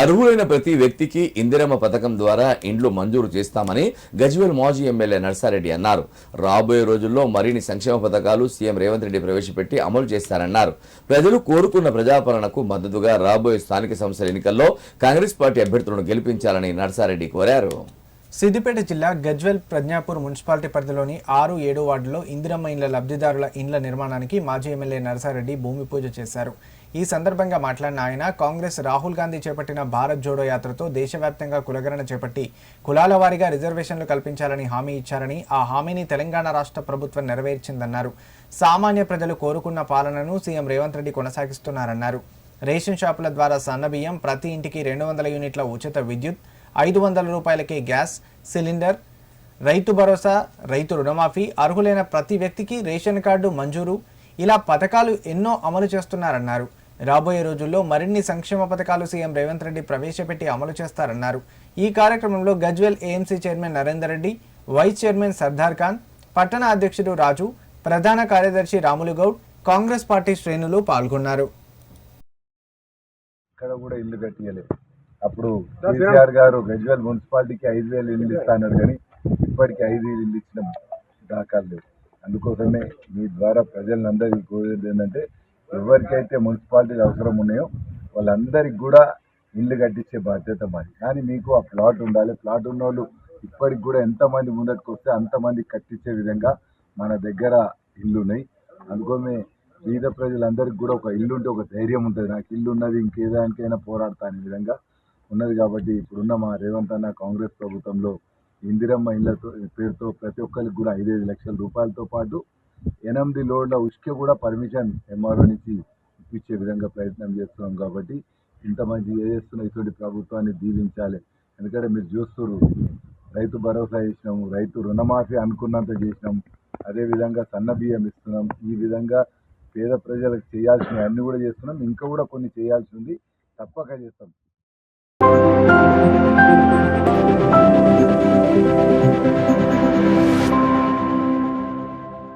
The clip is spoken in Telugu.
అర్హులైన ప్రతి వ్యక్తికి ఇందిరమ్మ పథకం ద్వారా ఇండ్లు మంజూరు చేస్తామని గజ్వేల్ మాజీ ఎమ్మెల్యే నర్సారెడ్డి అన్నారు. రాబోయే రోజుల్లో మరిన్ని సంక్షేమ పథకాలు సీఎం రేవంత్ రెడ్డి ప్రవేశపెట్టి అమలు చేస్తారన్నారు. ప్రజలు కోరుకున్న ప్రజాపాలనకు మద్దతుగా రాబోయే స్థానిక సంస్థల ఎన్నికల్లో కాంగ్రెస్ పార్టీ అభ్యర్థులను గెలిపించాలని నర్సారెడ్డి కోరారు. సిద్దిపేట జిల్లా గజ్వెల్ ప్రజ్ఞాపూర్ మున్సిపాలిటీ పరిధిలోని ఆరు ఏడు వార్డులో ఇందిరమ్మ ఇండ్ల లబ్ధిదారుల ఇండ్ల నిర్మాణానికి మాజీ ఎమ్మెల్యే నరసారెడ్డి భూమి పూజ చేశారు. ఈ సందర్భంగా మాట్లాడిన ఆయన కాంగ్రెస్ రాహుల్ గాంధీ చేపట్టిన భారత్ జోడో యాత్రతో దేశవ్యాప్తంగా కులగరణ చేపట్టి కులాల వారీగా రిజర్వేషన్లు కల్పించాలని హామీ ఇచ్చారని ఆ హామీని తెలంగాణ రాష్ట్ర ప్రభుత్వం నెరవేర్చిందన్నారు. సామాన్య ప్రజలు కోరుకున్న పాలనను సీఎం రేవంత్ రెడ్డి కొనసాగిస్తున్నారన్నారు. రేషన్ షాపుల ద్వారా సన్నబియ్యం ప్రతి ఇంటికి రెండు వందల యూనిట్ల ఉచిత విద్యుత్ ఐదు వందల రూపాయలకే గ్యాస్ సిలిండర్ రైతు భరోసా రైతు రుణమాఫీ అర్హులైన ప్రతి వ్యక్తికి రేషన్ కార్డు మంజూరు. ఇలా పథకాలు ఎన్నో అమలు చేస్తున్నారన్నారు. రాబోయే రోజుల్లో మరిన్ని సంక్షేమ పథకాలు సీఎం రేవంత్ రెడ్డి ప్రవేశపెట్టి అమలు చేస్తారన్నారు. ఈ కార్యక్రమంలో Gajwel AMC chairman Narender Reddy vice chairman Sardar Khan పట్టణ అధ్యక్షుడు రాజు ప్రధాన కార్యదర్శి రాములు గౌడ్ కాంగ్రెస్ పార్టీ శ్రేణులు పాల్గొన్నారు. ఇక్కడ కూడా ఇల్లు కట్టియలేదు అప్పుడు కేసీఆర్ గారు గజ్వేల్ మున్సిపాలిటీకి ఐదు వేలు ఇల్లు ఇస్తా అన్నాడు కానీ ఇప్పటికి ఐదు వేలు ఇల్లు ఇచ్చిన దాఖలు లేవు. అందుకోసమే మీ ద్వారా ప్రజలందరికీ కోరేది ఏంటంటే ఎవరికైతే మున్సిపాలిటీలు అవసరం ఉన్నాయో వాళ్ళందరికీ కూడా ఇల్లు కట్టించే బాధ్యత మాది. కానీ మీకు ఆ ప్లాట్ ఉండాలి. ప్లాట్ ఉన్న వాళ్ళు ఇప్పటికి కూడా ఎంతమంది ముందరికి వస్తే అంతమంది కట్టించే విధంగా మన దగ్గర ఇల్లు ఉన్నాయి. అందుకోసమే బీద ప్రజలందరికీ కూడా ఒక ఇల్లు ఉంటే ఒక ధైర్యం ఉంటుంది. నాకు ఇల్లు ఉన్నది ఇంకేదానికైనా పోరాడతా అనే విధంగా ఉన్నది కాబట్టి ఇప్పుడున్న మా రేవంత్ అన్న కాంగ్రెస్ ప్రభుత్వంలో ఇందిరమ్మ ఇళ్ళతో పేరుతో ప్రతి ఒక్కరికి కూడా ఐదైదు లక్షల రూపాయలతో పాటు ఎనిమిది లోడ్ల ఉష్క కూడా పర్మిషన్ ఎంఆర్ఓ నుంచి ఇప్పించే విధంగా ప్రయత్నం చేస్తున్నాం కాబట్టి ఇంత మంచి ఏ చేస్తున్న ఇటువంటి ప్రభుత్వాన్ని దీవించాలి. ఎందుకంటే మీరు చూస్తున్నారు రైతు భరోసా చేసినాము రైతు రుణమాఫీ అనుకున్నంత చేసినాం అదేవిధంగా సన్న బియ్యం ఇస్తున్నాం ఈ విధంగా పేద ప్రజలకు చేయాల్సినవి అన్నీ కూడా చేస్తున్నాం ఇంకా కూడా కొన్ని చేయాల్సి ఉంది తప్పక చేస్తాం. Thank you.